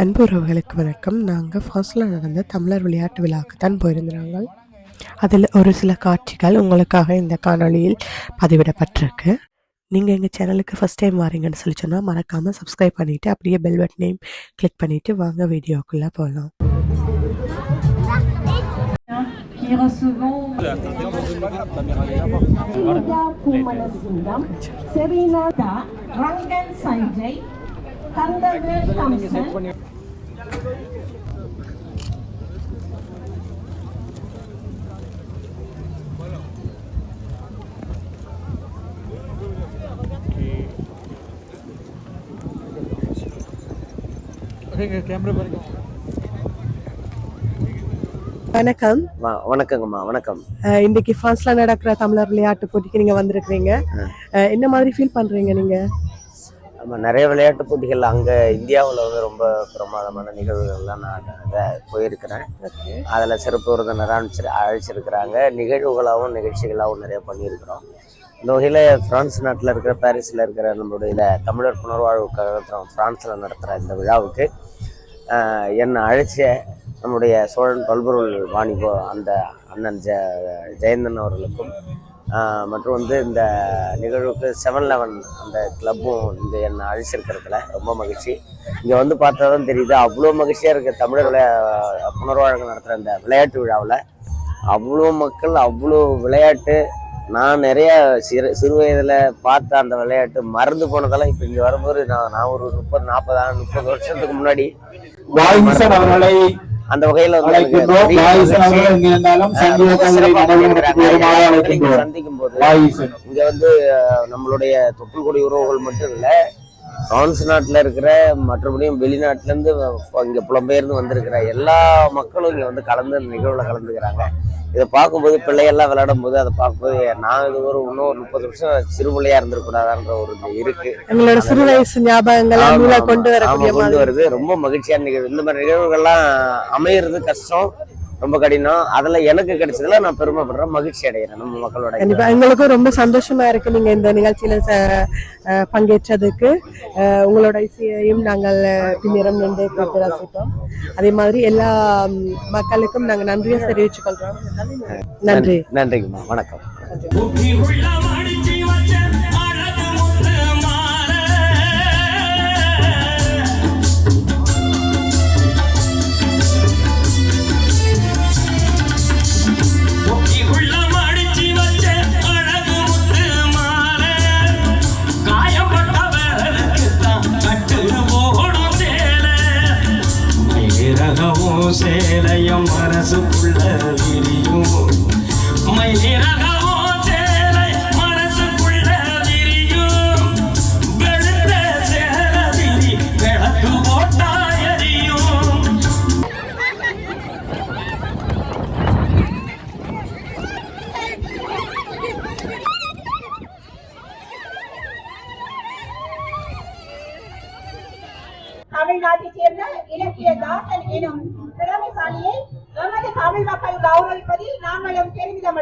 அன்பு உறவுகளுக்கு வணக்கம். நாங்கள் ஃபாஸ்டில் நடந்த தமிழர் விளையாட்டு விழாவுக்கு தான் போயிருந்தாங்க. அதில் ஒரு சில காட்சிகள் உங்களுக்காக இந்த காணொளியில் பதிவிடப்பட்டிருக்கு. நீங்கள் எங்கள் சேனலுக்கு ஃபஸ்ட் டைம் வரீங்கன்னு சொல்லி சொன்னால் மறக்காமல் சப்ஸ்கிரைப் பண்ணிவிட்டு அப்படியே பெல் பட்டனையும் கிளிக் பண்ணிவிட்டு வாங்க வீடியோக்குள்ளே போகலாம் qui recevons Ida Kandavel Thompson, வணக்கம். வணக்கங்கம்மா வணக்கம். இன்னைக்கு ஃபாஸ்டில் நடக்கிற தமிழர் விளையாட்டு போட்டிக்கு நீங்கள் வந்திருக்கிறீங்க. அஹ் என்ன மாதிரி ஃபீல் பண்ணுறீங்க நீங்கள் நம்ம நிறைய விளையாட்டு போட்டிகள் அங்கே இந்தியாவில் வந்து ரொம்ப பிரமாதமான நிகழ்வுகள்லாம் நான் அத போயிருக்கிறேன். அதில் சிறப்பு விருந்தினராக அனுப்பிச்சு அழைச்சிருக்கிறாங்க. நிகழ்வுகளாகவும் நிகழ்ச்சிகளாகவும் நிறைய பண்ணியிருக்கிறோம். இந்த வகையில் பிரான்ஸ் நாட்டில் இருக்கிற பாரிஸில் இருக்கிற நம்மளுடைய தமிழர் புனர்வாழ்வு கழகத்தில் ஃப்ரான்ஸில் நடத்துகிற இந்த விழாவுக்கு என்னை அழைச்ச நம்முடைய சோழன் பல்பொருள் வாணிபோ அந்த அண்ணன் ஜெ ஜெயந்தன் அவர்களுக்கும் மற்றும் வந்து இந்த நிகழ்வுக்கு செவன் லெவன் அந்த கிளப்பும் இந்த என்னை அழைச்சிருக்கிறதுல ரொம்ப மகிழ்ச்சி. இங்கே வந்து பார்த்தா தான் தெரியுது அவ்வளோ மகிழ்ச்சியாக இருக்குது தமிழர் விளையா புனர்வாழ்வு நடத்துகிற இந்த விளையாட்டு விழாவில். அவ்வளோ மக்கள் அவ்வளோ விளையாட்டு. நான் நிறைய சிறு சிறு வயதில் பார்த்த அந்த விளையாட்டு மறந்து போனதெல்லாம் இப்போ இங்கே வரும்போது நான் நான் ஒரு முப்பது நாற்பது முப்பது வருஷத்துக்கு முன்னாடி அவர்களை அந்த வகையில் வந்து சந்திக்கும் போது இங்க வந்து நம்மளுடைய தொப்புள்கொடி உறவுகள் மட்டும் இல்ல பிரான்ஸ் நாட்டுல இருக்கிற மற்றபடியும் வெளிநாட்டுல இருந்து வ- இங்க புலம்பெயர்ந்து வந்திருக்கிற எல்லா மக்களும் இங்க வந்து கலந்து இந்த நிகழ்வுல கலந்துக்கிறாங்க. இதை பார்க்கும்போது பிள்ளையெல்லாம் விளையாடும் போது அதை பார்க்கும்போது நான் இது ஒரு இன்னும் ஒரு முப்பது வருஷம் சிறு பிள்ளையா இருந்திருக்கூடாதான்ற ஒரு இருக்கு. எங்களோட சிறு வயசு ஞாபகங்களை. கொண்டு வரக்கூடிய கொண்டு வருது. ரொம்ப மகிழ்ச்சியான நிகழ்வு இந்த மாதிரி நிகழ்வுகள்லாம் அமையிறது கஷ்டம். ரொம்ப கடினம். அதுல எனக்கு கிடைச்சதுல நான் பெருமைப்படுறேன் மகிழ்ச்சி அடைகிறேன் நம்ம மக்களோட கண்டிப்பா. எங்களுக்கும் ரொம்ப சந்தோஷமா இருக்கு நீங்க இந்த நிகழ்ச்சியில பங்கேற்றதுக்கு. உங்களோட இசையையும் நாங்கள் அஹ், பின்னிரம் நின்று கேட்டு ரசித்தோம். அதே மாதிரி எல்லா மக்களுக்கும் நாங்க நன்றியை தெரிவித்துக் கொள்றோம். நன்றி. நன்றிங்கம்மா. வணக்கம்.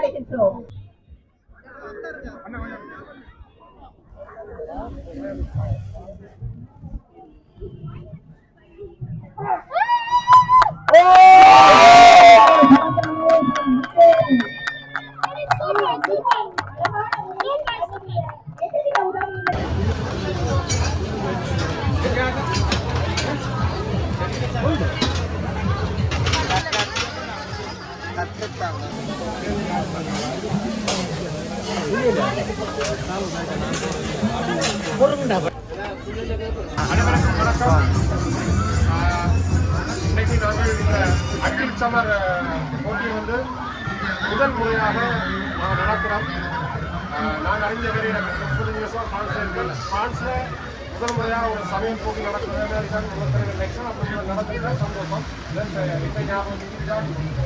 கிடைக்கட்டும் Oh! அனைவருக்கும் வணக்கம் ஆஹ் இன்னைக்கு நாங்கள் இந்த அக்கில் சமர் போட்டி வந்து முதல் முறையாக நாங்கள் நடக்கிறோம் நான் அறிஞ்ச வரை எனக்கு முப்பது வருஷம் ஃப்ரான்ஸில் இருக்கேன் ஃப்ரான்ஸில் முதல் முறையாக ஒரு சமயம் போட்டி நடக்கிறது முதல் எலெக்ஷன் அப்படி நடந்துட்டு சந்தோஷம் இப்போ ஞாபகம்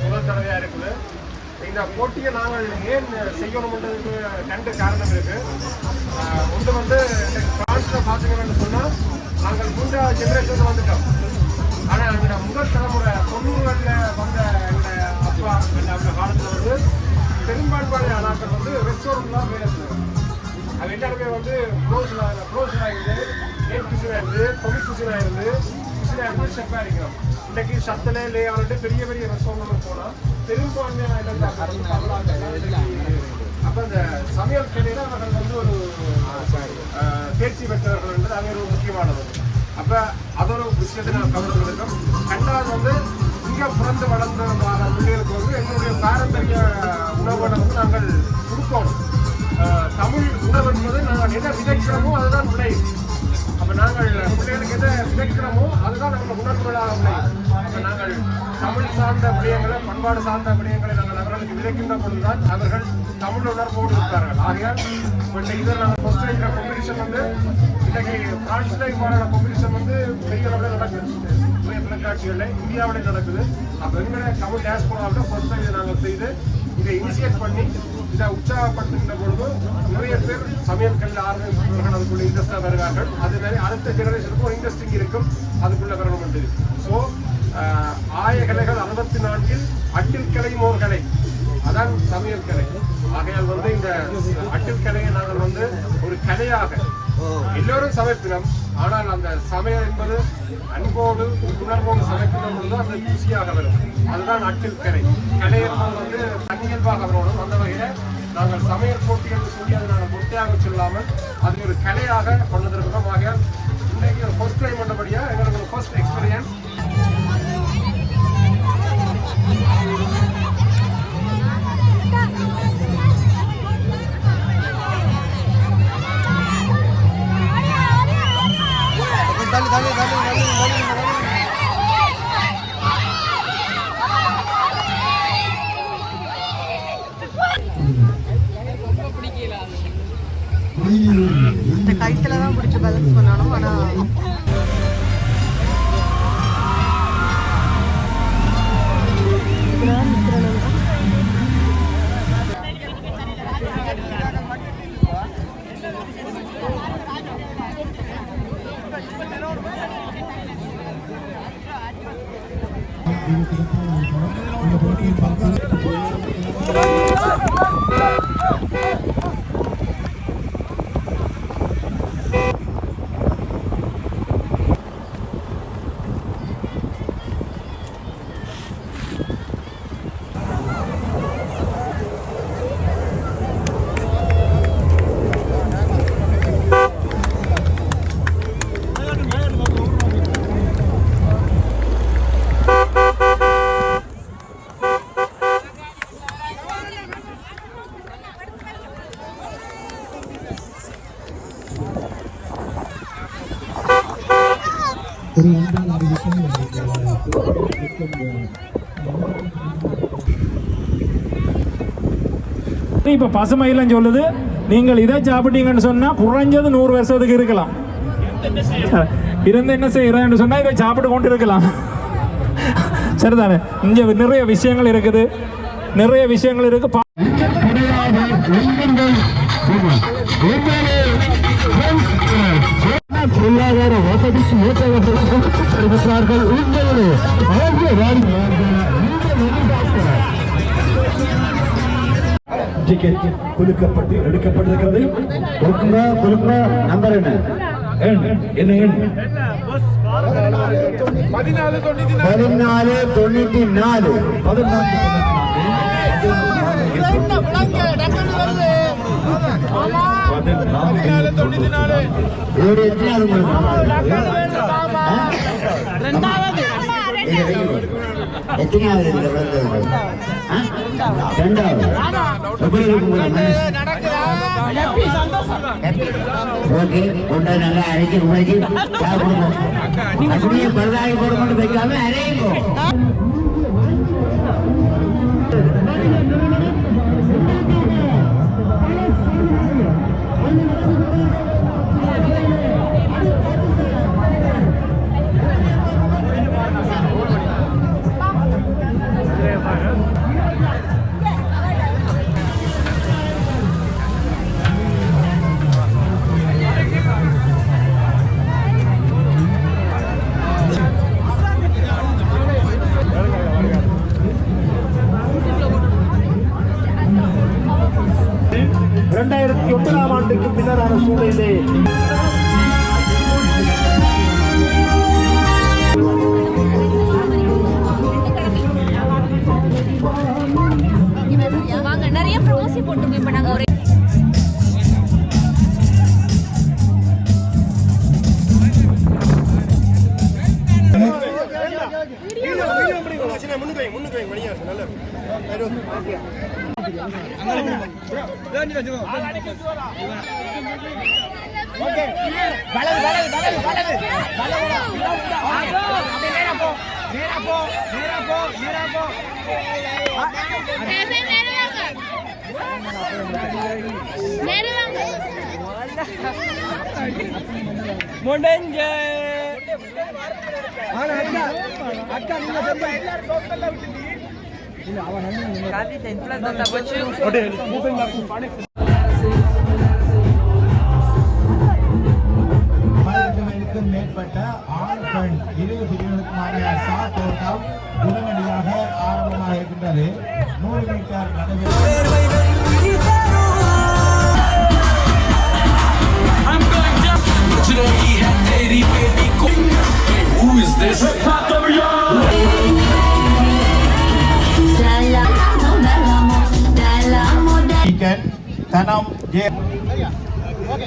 முதல் தடவையாக இருக்குது இந்த போட்டியை நாங்கள் ஏன் செய்யணும்ன்றதுக்கு ரெண்டு காரணம் இருக்கு. ஒன்று வந்து பிரான்ஸில் பார்த்தீங்கன்னு சொன்னால் நாங்கள் மூன்றாவது ஜென்ரேஷன் வந்துட்டோம். ஆனால் இந்த முதல் தலைமுறை தொண்ணூறுகளில் வந்த எங்கள் அப்பா எங்கள் காலத்தில் வந்து பெரும்பான்மையான ஆனாக்கள் வந்து ரெஸ்டாரண்ட் தான் வேலை அது எல்லாருமே வந்து க்ளோஸில் க்ளோஸில் இருந்து ஏன் குசினாக இருந்து தொழில் குசினாக இருந்து குசினாக இருந்து இடத்துல ஷெஃபாக இருக்கிறோம் இன்னைக்கு சத்தலே லேயாவிட்டு பெரிய பெரிய ரெஸ்டாரண்ட் போனால் பெரும்பான்மையான அப்போ இந்த சமையல் கலையில் அவர்கள் வந்து ஒரு தேர்ச்சி பெற்றவர்கள் என்பது அது ஒரு முக்கியமானது. அப்போ அது ஒரு விஷயத்தை நான் கவனத்தில் இருக்கோம் ரெண்டாவது வந்து இங்கே பிறந்து வளர்ந்த பிள்ளைகளுக்கு வந்து எங்களுடைய பாரம்பரிய உணவுகளை வந்து நாங்கள் கொடுக்கணும் தமிழ் உணவு என்பது நாங்கள் எதை விதைக்கிறோமோ அதுதான் விளையும் அப்ப நாங்கள் பிள்ளைகளுக்கு எதை விதைக்கிறோமோ அதுதான் நம்ம உணர்வுகளாக விளையும். அப்ப நாங்கள் தமிழ் சார்ந்த விடயங்களை பண்பாடு சார்ந்த விடயங்களை நாங்கள் அவர்களுக்கு விதைக்கின்ற பொழுதுதான் அவர்கள் தமிழ் உணர்வோடு இருப்பார்கள். ஆகையால் இப்ப இதில் நாங்கள் ஃபர்ஸ்ட் வைக்கிற காம்படிஷன் வந்து இன்னைக்கு பிரான்ஸில் இவ்வாறான காம்படிஷன் வந்து பெரிய அளவில் நடக்குது. நிறைய தொலைக்காட்சிகளில் இந்தியாவிலே நடக்குது. அப்போ எங்களை தமிழ் டேஸ்போராவில் ஃபர்ஸ்ட் டைம் இதை நாங்கள் செய்து இதை இனிஷியேட் பண்ணி இதை உற்சாகப்படுத்துகின்ற பொழுது நிறைய பேர் சமையல் கல்ல ஆர்வம் அதுக்குள்ள இன்ட்ரெஸ்டாக வருவார்கள். அதே மாதிரி அடுத்த ஜெனரேஷனுக்கும் ஒரு இன்ட்ரெஸ்டிங் இருக்கும். அதுக்குள்ளே வரணும் என்று. ஸோ ஆயகலைகள் அறுபத்தி நான்கில் அட்டில் கலை அதான் சமையல் கலை. ஆகையால் வந்து இந்த அட்டில் கலையை நாங்கள் வந்து ஒரு கலையாக எல்லோரும் சமைப்பினோம் ஆனால் அந்த சமையல் என்பது அன்போடு உணர்வோடு சமைக்கின்ற பொழுது அந்த ருசியாக வரும். அதுதான் அட்டில் கலை. கலை என்பது வந்து தன்னியல்பாக வரணும் அந்த வகையில் நாங்கள் சமையல் போட்டி என்று சொல்லி அதை நாங்கள் முட்டையாக சொல்லாமல் அது ஒரு கலையாக கொண்டதற்கிறோம் ஆகையால் இன்னைக்கு ஒரு ஃபர்ஸ்ட் டைம் பண்ணபடியாக எங்களுக்கு ஒரு ஃபர்ஸ்ட் எக்ஸ்பீரியன்ஸ் இந்த கைத்துல தான் பிடிச்சி பேலன்ஸ் பண்ணணும் ஆனா இப்போ பசுமையிலும் சொல்லுது நீங்கள் இதை சாப்பிட்டீங்கன்னு சொன்னால் குறைஞ்சது நூறு வருஷத்துக்கு இருக்கலாம் இருந்து என்ன செய்யறேன்னு சொன்னால் இதை சாப்பிட்டு கொண்டு இருக்கலாம் சரிதானே இங்கே நிறைய விஷயங்கள் இருக்குது நிறைய விஷயங்கள் இருக்கு பொருளாதார வசதிக்கு ஏற்ற வசதிக்கும் உங்களோடு உங்களுடைய டிக்கெட் குலுக்கப்பட்டு எடுக்கப்பட்டிருக்கிறது. கொடுக்குங்க கொடுக்குங்க நம்பர் என்ன? என்ன எண்? பதினாலு தொண்ணூத்தி பதினாலு தொண்ணூத்தி நாலு. எத்தனாவது உங்களுக்கு ரெண்டாவது எப்படி ஓகே கொண்டு நல்லா அரைச்சி உழைச்சி அப்படியே பரதாகி போட மட்டும் வைக்காம அரையும் ஆண்டுக்கு பின்னரான சூழலிலே முடிஞ்ச. ஆனா அக்கா அக்கா நீங்க செஞ்சா எல்லாரும் சா தோட்டம் உடனடியாக ஆரம்பமாக இருக்கின்றது. Mary baby cool Who is this? Tanam, yeah. Okay,